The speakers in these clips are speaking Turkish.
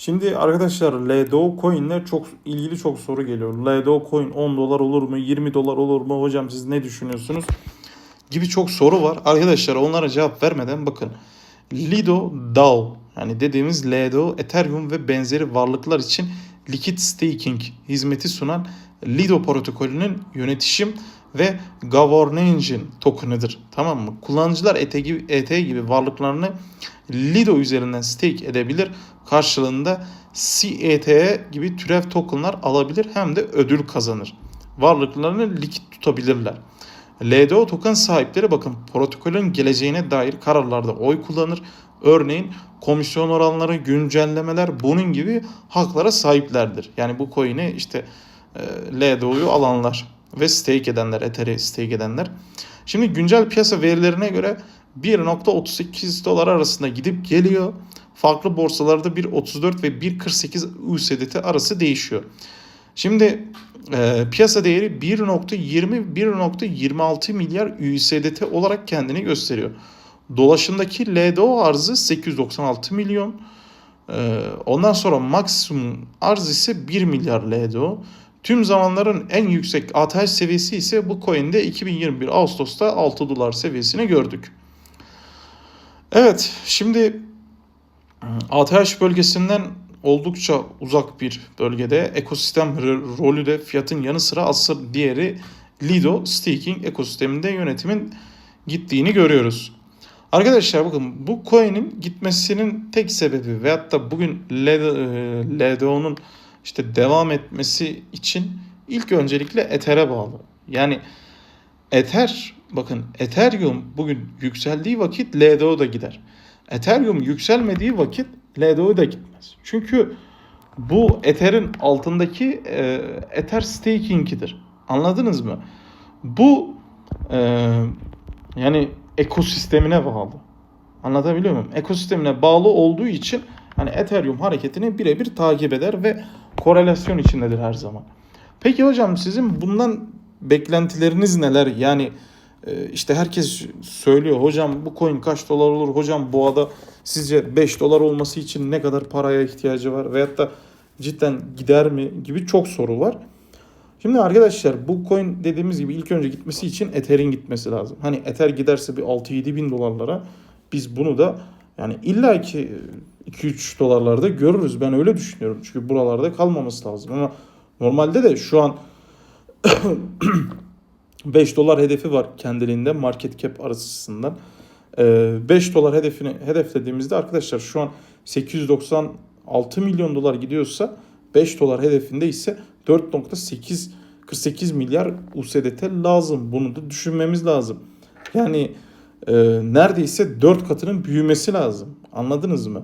Şimdi arkadaşlar LDO coin'le çok ilgili çok soru geliyor. LDO coin 10 dolar olur mu? 20 dolar olur mu? Hocam siz ne düşünüyorsunuz? Gibi çok soru var. Arkadaşlar onlara cevap vermeden bakın. Lido DAO yani dediğimiz LDO, Ethereum ve benzeri varlıklar için liquid staking hizmeti sunan Lido protokolünün yönetişim ve governance token'ıdır. Tamam mı? Kullanıcılar ET gibi, ET gibi varlıklarını Lido üzerinden stake edebilir. Karşılığında CET gibi türev tokenlar alabilir hem de ödül kazanır. Varlıklarını likit tutabilirler. LDO token sahipleri bakın protokolün geleceğine dair kararlarda oy kullanır. Örneğin komisyon oranları, güncellemeler bunun gibi haklara sahiplerdir. Yani bu coin'i işte e, LDO'yu alanlar ve stake edenler, Ether'i stake edenler. Şimdi güncel piyasa verilerine göre 1.38 dolar arasında gidip geliyor. Farklı borsalarda 1.34 ve 1.48 USDT arası değişiyor. Şimdi e, piyasa değeri 1.20-1.26 milyar USDT olarak kendini gösteriyor. Dolaşımdaki LDO arzı 896 milyon. E, ondan sonra maksimum arz ise 1 milyar LDO. Tüm zamanların en yüksek ATH seviyesi ise bu coin'de 2021 Ağustos'ta 6 dolar seviyesini gördük. Evet şimdi ATH bölgesinden oldukça uzak bir bölgede ekosistem rolü de fiyatın yanı sıra asıl diğeri Lido staking ekosisteminde yönetimin gittiğini görüyoruz. Arkadaşlar bakın bu coin'in gitmesinin tek sebebi veyahut da bugün LDO'nun işte devam etmesi için ilk öncelikle Ether'e bağlı. Yani Ether bakın Ethereum bugün yükseldiği vakit LDO da gider. Ethereum yükselmediği vakit LDO da gitmez. Çünkü bu Ether'in altındaki e, Ether staking'idir. Anladınız mı? Bu e, yani ekosistemine bağlı. Anlatabiliyor muyum? Ekosistemine bağlı olduğu için hani Ethereum hareketini birebir takip eder ve korelasyon içindedir her zaman. Peki hocam sizin bundan beklentileriniz neler? Yani işte herkes söylüyor hocam bu coin kaç dolar olur? Hocam bu ada sizce 5 dolar olması için ne kadar paraya ihtiyacı var? Veyahut da cidden gider mi gibi çok soru var. Şimdi arkadaşlar bu coin dediğimiz gibi ilk önce gitmesi için Ether'in gitmesi lazım. Hani Ether giderse bir 6-7 bin dolarlara biz bunu da yani illa ki 2-3 dolarlarda görürüz. Ben öyle düşünüyorum. Çünkü buralarda kalmaması lazım. Ama normalde de şu an 5 dolar hedefi var kendiliğinde market cap arasından. 5 dolar hedefini hedeflediğimizde arkadaşlar şu an 896 milyon dolar gidiyorsa 5 dolar hedefinde ise 4.8 48 milyar USDT lazım. Bunu da düşünmemiz lazım. Yani e, neredeyse 4 katının büyümesi lazım. Anladınız mı?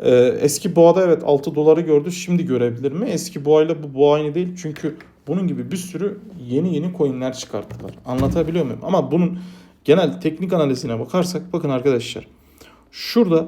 E, eski boğada evet 6 doları gördü. Şimdi görebilir mi? Eski boğayla bu boğa aynı değil. Çünkü bunun gibi bir sürü yeni yeni coinler çıkarttılar. Anlatabiliyor muyum? Ama bunun genel teknik analizine bakarsak bakın arkadaşlar. Şurada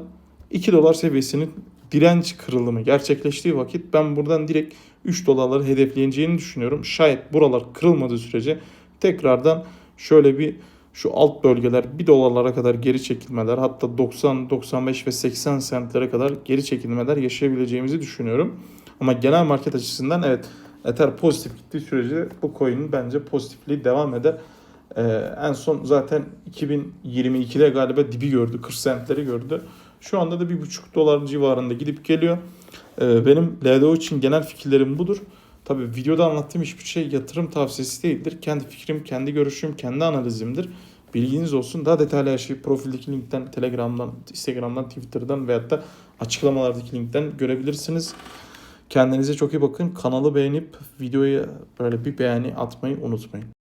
2 dolar seviyesinin direnç kırılımı gerçekleştiği vakit ben buradan direkt 3 dolarları hedefleyeceğini düşünüyorum. Şayet buralar kırılmadığı sürece tekrardan şöyle bir şu alt bölgeler 1 dolarlara kadar geri çekilmeler hatta 90, 95 ve 80 sentlere kadar geri çekilmeler yaşayabileceğimizi düşünüyorum. Ama genel market açısından evet Ether pozitif gittiği sürece bu coin'in bence pozitifliği devam eder. Ee, en son zaten 2022'de galiba dibi gördü. 40 sentleri gördü. Şu anda da 1,5 dolar civarında gidip geliyor. Ee, benim LDO için genel fikirlerim budur. Tabi videoda anlattığım hiçbir şey yatırım tavsiyesi değildir. Kendi fikrim, kendi görüşüm, kendi analizimdir. Bilginiz olsun. Daha detaylı her şeyi profildeki linkten, Telegram'dan, Instagram'dan, Twitter'dan veyahut da açıklamalardaki linkten görebilirsiniz. Kendinize çok iyi bakın. Kanalı beğenip videoya böyle bir beğeni atmayı unutmayın.